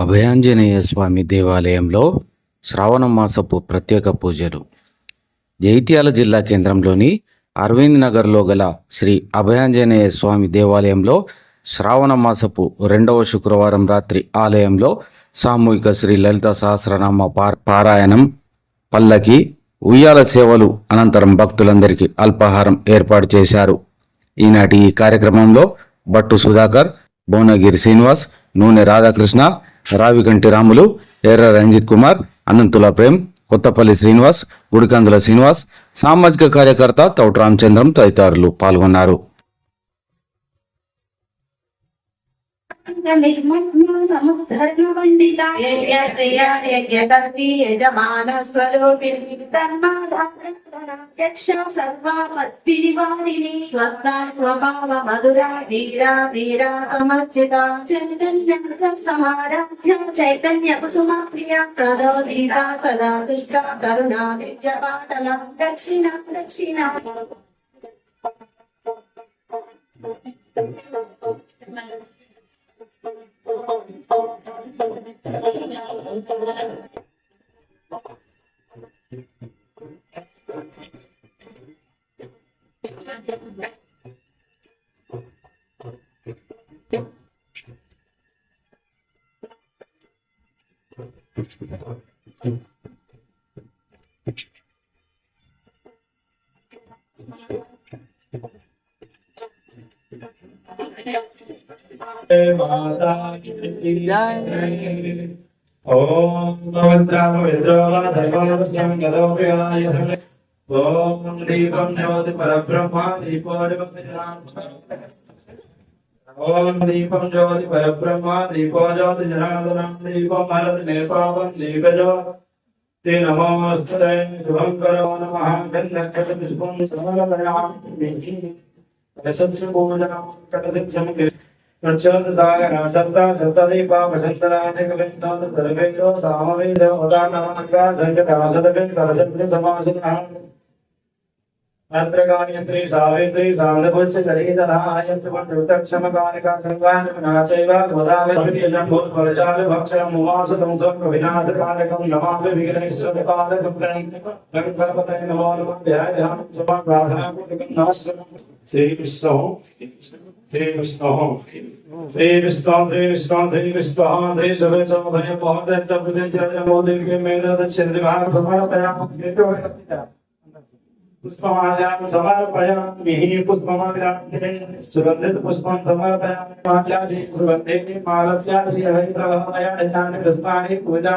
అభయాంజనేయ స్వామి దేవాలయంలో శ్రావణ మాసపు ప్రత్యేక పూజలు. జైత్యాల జిల్లా కేంద్రంలోని అరవింద్ నగర్లో గల శ్రీ అభయాంజనేయ స్వామి దేవాలయంలో శ్రావణ మాసపు రెండవ శుక్రవారం రాత్రి ఆలయంలో సామూహిక శ్రీ లలిత సహస్రనామ పారాయణం పల్లకి ఉయ్యాల సేవలు అనంతరం భక్తులందరికీ అల్పాహారం ఏర్పాటు చేశారు. ఈనాటి ఈ కార్యక్రమంలో భట్టు సుధాకర్ భువనగిరి శ్రీనివాస్ నూనె రాధాకృష్ణ రావికంటి రాములు ఎర్ర రంజిత్ కుమార్ అనంతుల ప్రేమ్ కొత్తపల్లి శ్రీనివాస్ గుడికందుల శ్రీనివాస్ సామాజిక కార్యకర్త తౌట రామచంద్రం తదితరులు పాల్గొన్నారు. సముద్ధర్మమండిత యజ్ఞకర్తి యజమాన స్వరూపిణి స్వస్థ స్వభావ మధురా ధీరా ధీరా సమర్చిత చైతన్య సమారాధ్య చైతన్య కుసుమ ప్రియ సదోదీత సదా దుష్ట కరుణా దివ్య పాటల దక్షిణ దక్షిణ ఓం పవిత్రామ విద్రోహ సర్వావస్థం గదోప్రియాయ ఓం దీపం ओम दीपम ज्योति परब्रह्म दीपो ज्योति जनार्दनम दीपो मरद नेपावम दीपजो ते नमोस्तुते शुभं करो नमः गन्धकटं शुभं समरदयाम मेहि रसत्सु पूजनं कटसिं समके प्रचोदसागर सत्ता सत्तदीपा वसन्तराधिकविन्दोत सर्वेभ्यो सामवेद उदानमङ्गा सङ्गतासदपिन्दरसत्य समासिनः अत्र गायत्री सावित्री सान्दपुच्छ करीतधायत्रक्षमकारकाकङ्गायकनाथैवाधामभिजम्भूत्फलशालभक्षमुवासुतंसविनाथकारकं नमामि विघ्नेश्वरकारकङ्कणपतये नमो नमध्यायधामसमाप्राधाकं नमस्कारं श्रीविष्णो श्रीविष्णो श्रीविष्णो श्रीविष्णो श्रीविष्णो श्रीसभयसमभयमोदन्तप्रतिजयमोदिव्यमेरदच्छन्दिभागसमर्पयामि पुष्पमाल्यां समर्पयामिः पुष्पमविरान्ते सुगन्धितपुष्पं समर्पयामि माल्यादि सुगन्धे मालत्यादि पूजा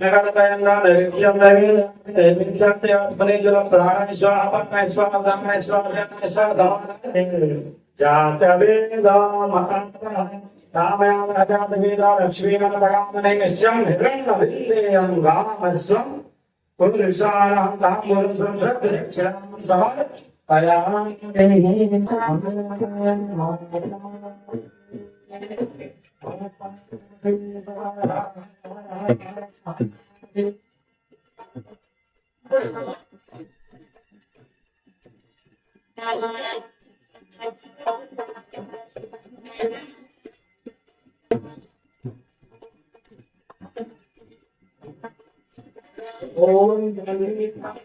नगरतयन्ना नैवेद्यं नैवेद्यं नैवेद्यत्यात्मनेजलं प्राणाय स्वाहा पन्नाय स्वाहा ब्रह्मणाय स्वाहा ब्रह्मणाय स्वाहा समाधाय जातवेदामहन्तः कामयाम अजातवेदा लक्ष्मीमन्तकान्तनैकश्यं हिरण्यविन्देयं रामस्वं पुरुषारहं ताम्बुलं संसृत्यक्षरां सह पयाम्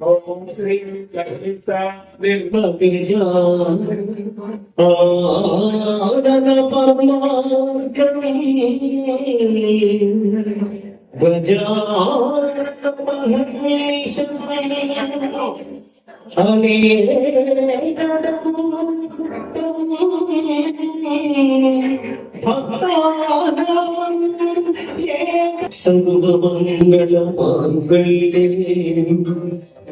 Om Sri Ganesha Nirmatirja Adana Parmarkanam Vajrana Mahanisham சர்வமங்களமாங்கல்யம்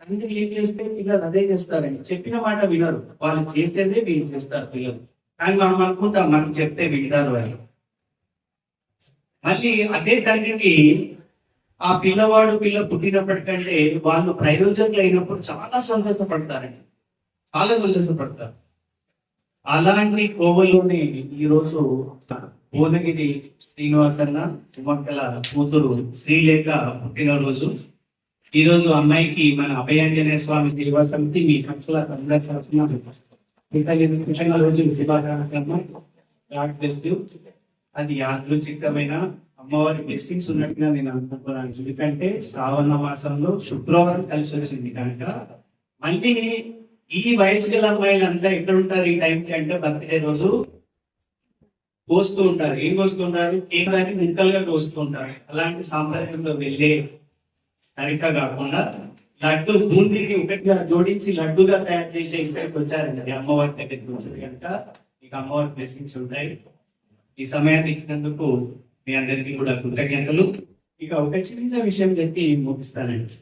తండ్రి ఏం చేస్తే పిల్లలు అదే చేస్తారని చెప్పిన మాట వినరు వాళ్ళు చేసేదే వీళ్ళు చేస్తారు పిల్లలు కానీ మనం అనుకుంటాం మనం చెప్తే వింటారు వాళ్ళు మళ్ళీ అదే తండ్రికి ఆ పిల్లవాడు పిల్ల పుట్టినప్పటికంటే వాళ్ళు ప్రయోజకులు అయినప్పుడు చాలా సంతోషపడతారండి చాలా సంతోషపడతారు అలాంటి కోవలోనే ఈరోజు భువనగిరి శ్రీనివాసన్న తుమ్మక్కల కూతురు శ్రీలేఖ పుట్టినరోజు. ఈరోజు రోజు అమ్మాయికి మన అభయాంజనేయ స్వామి సేవా సమితి మీ కక్షల అందరి తరఫున కృతజ్ఞ- అది యాదృచ్ఛికమైన అమ్మవారి బ్లెస్సింగ్స్ ఉన్నట్టుగా నేను అనుకుంటున్నాను. ఎందుకంటే శ్రావణ మాసంలో శుక్రవారం కలిసి వచ్చింది కనుక. మళ్ళీ ఈ వయసు గల అమ్మాయిలు అంతా ఎక్కడ ఉంటారు ఈ టైంకి అంటే బర్త్డే రోజు? కోస్తూ ఉంటారు ఏం కోస్తుంటారు ఉంటారు కేక్ కానీ కోస్తూ ఉంటారు అలాంటి సాంప్రదాయంలో వెళ్ళే కరిక కాకుండా లడ్డు బూందీని ఒకటిగా జోడించి లడ్డుగా తయారు చేసే ఇక్కడికి వచ్చారండి. అమ్మవారి దగ్గరికి వచ్చారు. కనుక మీకు అమ్మవారి బ్లెస్సింగ్స్ ఉంటాయి. ఈ సమయాన్ని ఇచ్చినందుకు మీ అందరికీ కూడా కృతజ్ఞతలు. ఇక ఒక చిన్న విషయం చెప్పి ముగిస్తానండి.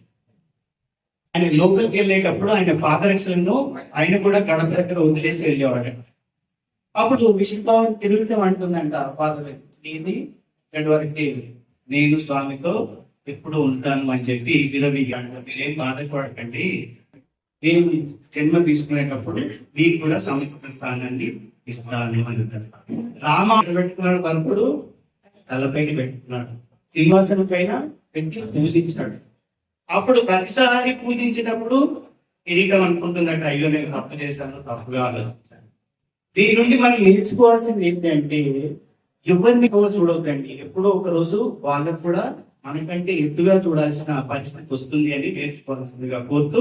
ఆయన లోపలికి వెళ్ళేటప్పుడు ఆయన పాదరక్షలను ఆయన కూడా గడప దగ్గర వదిలేసి వెళ్ళేవాడు అప్పుడు విషయంతో తిరుగుతూ అంటుందంట ఫాదర్. ఇది ఇక్కడి వరకు నేను స్వామితో ఎప్పుడు ఉంటాను అని చెప్పి విరవిగాడు. మీరేం బాధపడకండి. నేను జన్మ తీసుకునేటప్పుడు మీకు కూడా సంస్కృత స్థానాన్ని ఇస్తాను అని రామ పెట్టుకున్నాడు భరతుడు తలపైన పెట్టుకున్నాడు. సింహాసనం పైన పెట్టి పూజించాడు. అప్పుడు ప్రతిసారి పూజించినప్పుడు కిరీటం అనుకుంటుందట అయ్యో నేను తప్పు చేశాను తప్పుగా ఆలోచించాను. దీని నుండి మనం నేర్చుకోవాల్సింది ఏంటంటే ఎవరిని కూడా చూడొద్దండి. ఎప్పుడో ఒక రోజు వాళ్ళకు కూడా మనకంటే ఎత్తుగా చూడాల్సిన పరిస్థితి వస్తుంది అని నేర్చుకోవాల్సిందిగా కోరుతూ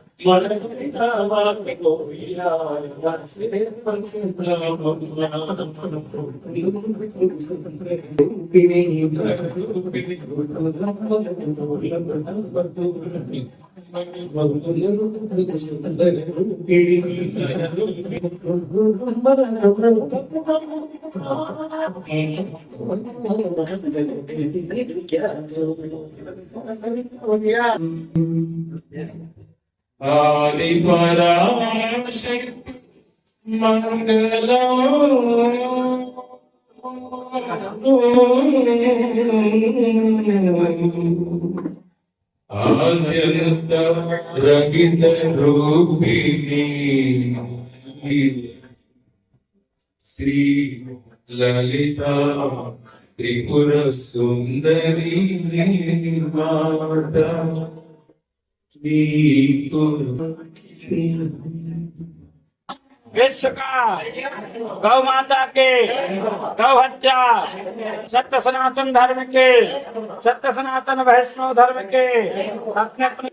Yeah. ஆதிபராசக்தி மங்களம் ஆனந்த ரகித ரூபிணி ஸ்ரீ லலிதா திரிபுர சுந்தரி மாதா विश्व का गौ माता के गौ हत्या सत्य सनातन धर्म के सत्य सनातन वैष्णव धर्म के अपने अपने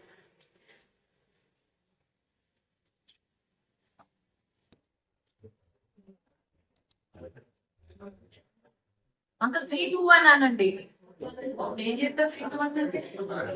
అంత త్రీ టూ వన్ అనండి ఏం చెప్తారు